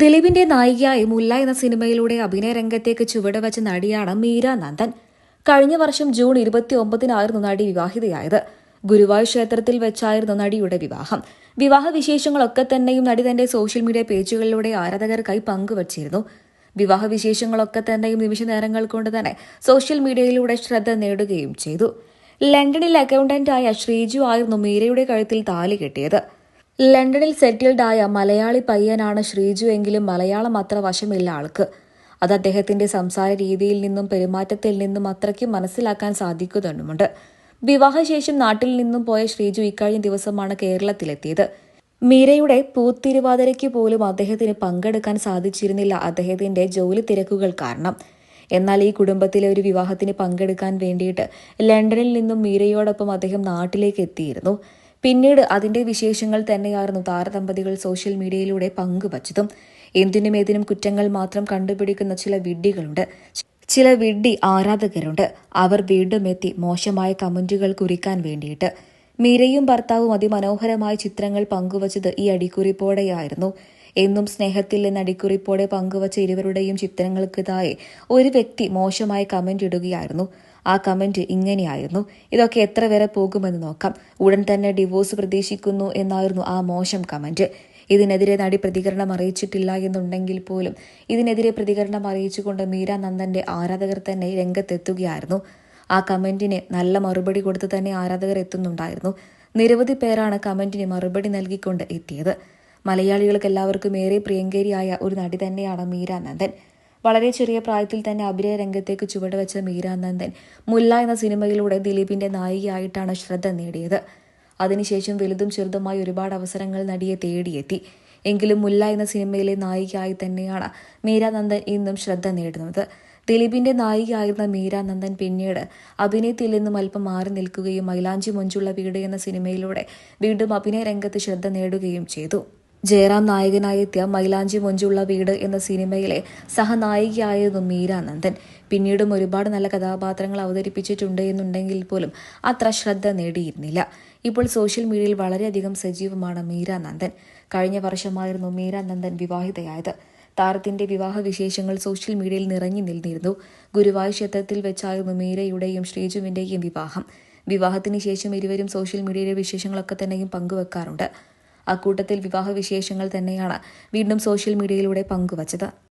ദിലീപിന്റെ നായികയായി മുല്ല എന്ന സിനിമയിലൂടെ അഭിനയ രംഗത്തേക്ക് ചുവടുവച്ച നടിയാണ് മീര നന്ദൻ. കഴിഞ്ഞ വർഷം ജൂൺ ഇരുപത്തി ഒമ്പതിനായിരുന്നു നടി വിവാഹിതയായത്. ഗുരുവായൂർ ക്ഷേത്രത്തിൽ വെച്ചായിരുന്നു നടിയുടെ വിവാഹം. വിവാഹ വിശേഷങ്ങളൊക്കെ തന്നെയും നടി തന്റെ സോഷ്യൽ മീഡിയ പേജുകളിലൂടെ ആരാധകർക്കായി പങ്കുവച്ചിരുന്നു. വിവാഹ വിശേഷങ്ങളൊക്കെ തന്നെയും നിമിഷ നേരങ്ങൾ കൊണ്ട് തന്നെ സോഷ്യൽ മീഡിയയിലൂടെ ശ്രദ്ധ നേടുകയും ചെയ്തു. ലണ്ടനിൽ അക്കൗണ്ടന്റായ ശ്രീജു ആയിരുന്നു മീരയുടെ കഴുത്തിൽ താലി കെട്ടിയത്. ലണ്ടനിൽ സെറ്റിൽഡായ മലയാളി പയ്യനാണ് ശ്രീജു എങ്കിലും മലയാളം അത്ര വശമില്ല ആൾക്ക്. അത് അദ്ദേഹത്തിന്റെ സംസാര രീതിയിൽ നിന്നും പെരുമാറ്റത്തിൽ നിന്നും അത്രയ്ക്കും മനസ്സിലാക്കാൻ സാധിക്കുന്നുമുണ്ട്. വിവാഹശേഷം നാട്ടിൽ നിന്നും പോയ ശ്രീജു ഇക്കഴിഞ്ഞ ദിവസമാണ് കേരളത്തിലെത്തിയത്. മീരയുടെ പൂത്തിരുവാതിരയ്ക്ക് പോലും അദ്ദേഹത്തിന് പങ്കെടുക്കാൻ സാധിച്ചിരുന്നില്ല അദ്ദേഹത്തിന്റെ ജോലി തിരക്കുകൾ കാരണം. എന്നാൽ ഈ കുടുംബത്തിലെ ഒരു വിവാഹത്തിന് പങ്കെടുക്കാൻ വേണ്ടിയിട്ട് ലണ്ടനിൽ നിന്നും മീരയോടൊപ്പം അദ്ദേഹം നാട്ടിലേക്ക് എത്തിയിരുന്നു. പിന്നീട് അതിന്റെ വിശേഷങ്ങൾ തന്നെയായിരുന്നു താരദമ്പതികൾ സോഷ്യൽ മീഡിയയിലൂടെ പങ്കുവച്ചതും. എന്തിനും ഏതിനും കുറ്റങ്ങൾ മാത്രം കണ്ടുപിടിക്കുന്ന ചില വിഡ്ഢികളുണ്ട്. ചില വിഡ്ഢി ആരാധകരുണ്ട്. അവർ വീണ്ടും എത്തി മോശമായ കമന്റുകൾ കുറിക്കാൻ വേണ്ടിയിട്ട്. മീരയും ഭർത്താവും അതിമനോഹരമായ ചിത്രങ്ങൾ പങ്കുവച്ചത് ഈ അടിക്കുറിപ്പോടെയായിരുന്നു. എന്നും സ്നേഹത്തിൽ നിന്ന് അടിക്കുറിപ്പോടെ പങ്കുവച്ച ഇരുവരുടെയും ചിത്രങ്ങൾക്ക് താഴെ ഒരു വ്യക്തി മോശമായി കമന്റ് ഇടുകയായിരുന്നു. ആ കമന്റ് ഇങ്ങനെയായിരുന്നു. ഇതൊക്കെ എത്ര വരെ പോകുമെന്ന് നോക്കാം. ഉടൻ തന്നെ ഡിവോഴ്സ് പ്രതീക്ഷിക്കുന്നു എന്നായിരുന്നു ആ മോശം കമന്റ് ഇതിനെതിരെ നടി പ്രതികരണം അറിയിച്ചിട്ടില്ല എന്നുണ്ടെങ്കിൽ പോലും ഇതിനെതിരെ പ്രതികരണം അറിയിച്ചുകൊണ്ട് മീര നന്ദന്റെ ആരാധകർ തന്നെ രംഗത്തെത്തുകയായിരുന്നു. ആ കമന്റിന് നല്ല മറുപടി കൊടുത്ത് തന്നെ ആരാധകർ എത്തുന്നുണ്ടായിരുന്നു. നിരവധി പേരാണ് കമന്റിന് മറുപടി നൽകിക്കൊണ്ട് എത്തിയത്. മലയാളികൾക്ക് എല്ലാവർക്കും ഏറെ പ്രിയങ്കരിയായ ഒരു നടി തന്നെയാണ് മീര നന്ദൻ. വളരെ ചെറിയ പ്രായത്തിൽ തന്നെ അഭിനയ രംഗത്തേക്ക് ചുവടുവെച്ച മീരാനന്ദൻ മുല്ല എന്ന സിനിമയിലൂടെ ദിലീപിന്റെ നായികയായിട്ടാണ് ശ്രദ്ധ നേടിയത്. അതിനുശേഷം വലുതും ചെറുതുമായി ഒരുപാട് അവസരങ്ങൾ നടിയെ തേടിയെത്തി. എങ്കിലും മുല്ല എന്ന സിനിമയിലെ നായികയായി തന്നെയാണ് മീരാനന്ദൻ ഇന്നും ശ്രദ്ധ നേടുന്നത്. ദിലീപിന്റെ നായികയായിരുന്ന മീരാനന്ദൻ പിന്നീട് അഭിനയത്തിൽ നിന്നും അല്പം മാറി നിൽക്കുകയും മൈലാഞ്ചി മൊഞ്ചുള്ള വീട് എന്ന സിനിമയിലൂടെ വീണ്ടും അഭിനയ രംഗത്ത് ശ്രദ്ധ നേടുകയും ചെയ്തു. ജയറാം നായകനായി എത്തിയ മൈലാഞ്ചി മൊഞ്ചുള്ള വീട് എന്ന സിനിമയിലെ സഹനായികയായിരുന്നു മീരാനന്ദൻ പിന്നീടും ഒരുപാട് നല്ല കഥാപാത്രങ്ങൾ അവതരിപ്പിച്ചിട്ടുണ്ട് എന്നുണ്ടെങ്കിൽ പോലും അത്ര ശ്രദ്ധ നേടിയിരുന്നില്ല. ഇപ്പോൾ സോഷ്യൽ മീഡിയയിൽ വളരെയധികം സജീവമാണ് മീരാനന്ദൻ കഴിഞ്ഞ വർഷമായിരുന്നു മീരാനന്ദൻ വിവാഹിതയായത്. താരത്തിന്റെ വിവാഹ വിശേഷങ്ങൾ സോഷ്യൽ മീഡിയയിൽ നിറഞ്ഞു നിന്നിരുന്നു. ഗുരുവായൂർ ക്ഷേത്രത്തിൽ വെച്ചായിരുന്നു മീരയുടെയും ശ്രീജുവിന്റെയും വിവാഹം. വിവാഹത്തിന് ശേഷം ഇരുവരും സോഷ്യൽ മീഡിയയിലെ വിശേഷങ്ങളൊക്കെ തന്നെയും പങ്കുവെക്കാറുണ്ട്. അക്കൂട്ടത്തിൽ വിവാഹ വിശേഷങ്ങൾ തന്നെയാണ് വീണ്ടും സോഷ്യൽ മീഡിയയിലൂടെ പങ്കുവച്ചത്.